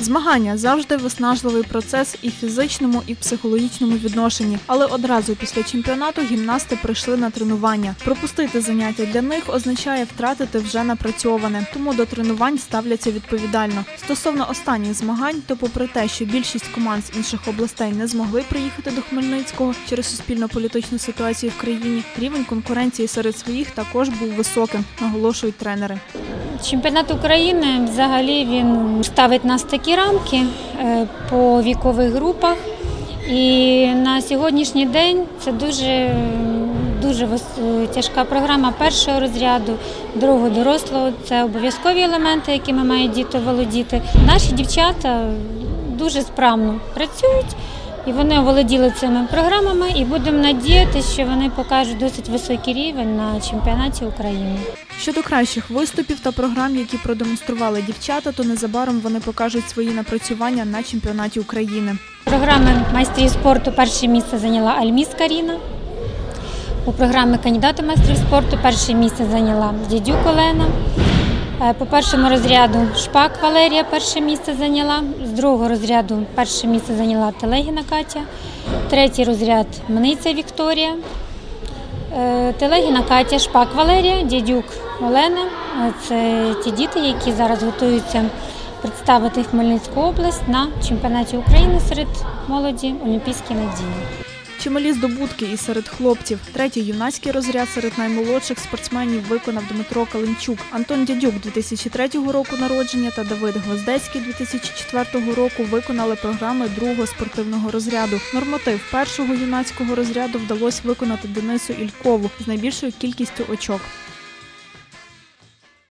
Змагання завжди виснажливий процес і фізичному, і психологічному відношенні. Але одразу після чемпіонату гімнасти прийшли на тренування. Пропустити заняття для них означає втратити вже напрацьоване, тому до тренувань ставляться відповідально. Стосовно останніх змагань, то попри те, що більшість команд з інших областей не змогли приїхати до Хмельницького через суспільно-політичну ситуацію в країні, рівень конкуренції серед своїх також був високим, наголошують тренери. Чемпіонат України взагалі він ставить нас такі рамки е, по вікових групах. І на сьогоднішній день це дуже, дуже тяжка програма першого розряду, другого дорослого. Це обов'язкові елементи, якими мають діти володіти. Наші дівчата дуже справно працюють. І вони оволоділи цими програмами, і будемо надіятися, що вони покажуть досить високий рівень на чемпіонаті України. Щодо кращих виступів та програм, які продемонстрували дівчата, то незабаром вони покажуть свої напрацювання на чемпіонаті України. Програми майстрів спорту перше місце зайняла Альміс Каріна. У програмі кандидата майстрів спорту перше місце зайняла Дідюк Олена. Е, По першому розряду Шпак Валерія перше місце зайняла. З другого розряду перше місце зайняла Телегіна Катя. Третій розряд Мниця Вікторія. Е, Телегіна Катя, Шпак Валерія, Дідюк Олена. Е, Це ті діти, які зараз готуються представити Хмельницьку область на чемпіонаті України серед молоді Олімпійські надії. Чималі здобутки і серед хлопців. Третій юнацький розряд серед наймолодших спортсменів виконав Дмитро Калинчук. Антон Дядюк 2003 року народження та Давид Гвоздецький 2004 року виконали програми другого спортивного розряду. Норматив першого юнацького розряду вдалося виконати Денису Ількову з найбільшою кількістю очок.